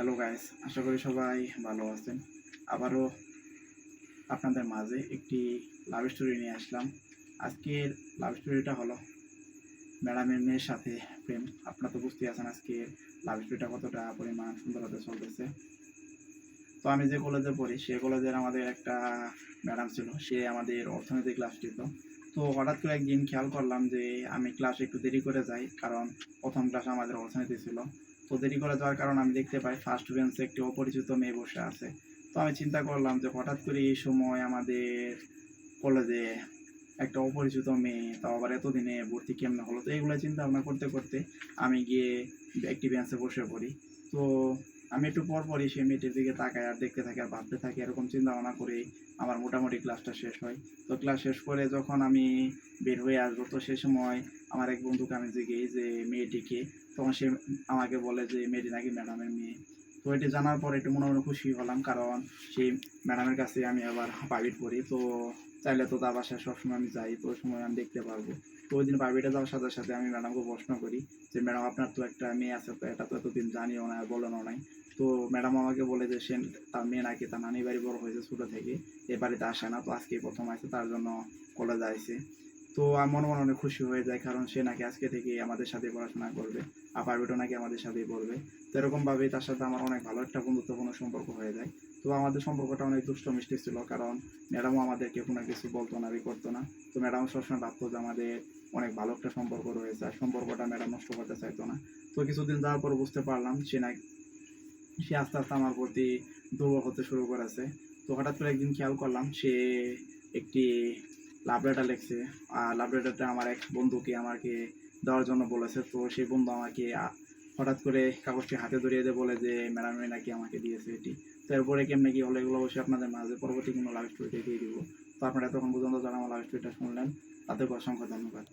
Hello guys আশা করি সবাই ভালো আছেন। আবারও আপনাদের মাঝে একটি লাভ স্টোরি নিয়ে আসলাম। আজকের লাভ স্টোরিটা হলো ম্যাডামের মেয়ের সাথে প্রেম। আপনারা তো বুঝতেই আছেন আজকে লাভ স্টোরিটা কতটা পরিমাণ সুন্দরভাবে চলতেছে। তো আমি যে কলেজে পড়ি, সে কলেজের আমাদের একটা ম্যাডাম ছিল। সে আমাদের অর্থনৈতিক ক্লাস দিত তো হঠাৎ করে একদিন খেয়াল করলাম যে আমি ক্লাসে একটু দেরি করে যাই, কারণ প্রথম ক্লাস আমাদের অর্থনীতি ছিল। তো দেরি করে যাওয়ার কারণে আমি দেখতে পাই ফার্স্ট বেঞ্চে একটি অপরিচিত মেয়ে বসে আছে। তো আমি চিন্তা করলাম যে হঠাৎ করে এই সময় আমাদের কলেজে একটা অপরিচিত মেয়ে, তাও আবার এতদিনে ভর্তি কেমনে হলো? তো এগুলো চিন্তা ভাবনা করতে করতে আমি গিয়ে একটি বেঞ্চে বসে পড়ি। তো আমি একটু পর পরই সেই মেয়েটির দিকে তাকাই আর দেখতে থাকি আর ভাবতে থাকি, এরকম চিন্তা ভাবনা করে আমার মোটামুটি ক্লাসটা শেষ হয়। তো ক্লাস শেষ করে যখন আমি বের হয়ে আসব, তো সে সময় আমার এক বন্ধুকে আমি জিজ্ঞেই যে মেয়েটিকে তখন সে আমাকে বলে যে, মেয়েটি নাকি ম্যাডামের মেয়ে। তো এটি জানার পর একটু মনে মনে খুশি হলাম, কারণ সেই ম্যাডামের কাছে আমি আবার প্রাইভেট পড়ি তো চাইলে তো তার বাসায় সবসময় আমি যাই তো সময় আমি দেখতে পারব। তো ওই দিন প্রাইভেটে যাওয়ার সাথে সাথে আমি ম্যাডামকে প্রশ্ন করি যে, ম্যাডাম, আপনার তো একটা মেয়ে আছে, তো এটা তো এতদিন জানিও না বলেনও নাই। তো ম্যাডাম আমাকে বলে যে, সে তার মেয়ে নাকি, তার নানি বাড়ি বড় হয়েছে ছোটো থেকে, এ বাড়িতে আসে না, তো আজকে প্রথম আসে, তার জন্য কলেজে আসে। তো আমার মনে মনে অনেক খুশি হয়ে যায়, কারণ সে নাকি আজকে থেকে আমাদের সাথে পড়াশোনা করবে আর প্রাইভেটও নাকি আমাদের সাথেই পড়বে। তো এরকমভাবেই তার সাথে আমার অনেক ভালো একটা বন্ধুত্বপূর্ণ সম্পর্ক হয়ে যায়। তো আমাদের সম্পর্কটা অনেক দুষ্ট মিষ্টি ছিল, কারণ ম্যাডামও আমাদেরকে কোনো কিছু বলতো না বি করতো না। তো ম্যাডাম সবসময় ভাবতো যে আমাদের অনেক ভালো একটা সম্পর্ক রয়েছে, আর সম্পর্কটা ম্যাডাম নষ্ট করতে চাইতো না। তো কিছুদিন যাওয়ার পর বুঝতে পারলাম সে না সে আস্তে আস্তে আমার প্রতি দুর্বল হতে শুরু করেছে। তো হঠাৎ করে একদিন খেয়াল করলাম সে একটি লাভ লেটার লিখছে। আর লাভ লেটারটা আমার এক বন্ধুকে আমাকে দেওয়ার জন্য বলেছে। তো সেই বন্ধু আমাকে হঠাৎ করে কাগজটি হাতে ধরিয়ে দিয়ে বলে যে, ম্যাডামে নাকি আমাকে দিয়েছে এটি। তো এরপরে কেমন কি হলো এগুলো অবশ্যই আপনাদের মাঝে পরবর্তী কোনো লাভ স্টোরিতে দিয়ে দিব। তো আপনারা তখন পর্যন্ত যারা আমার লাভ স্টোরিটা শুনলেন, তাদেরকে অসংখ্য ধন্যবাদ।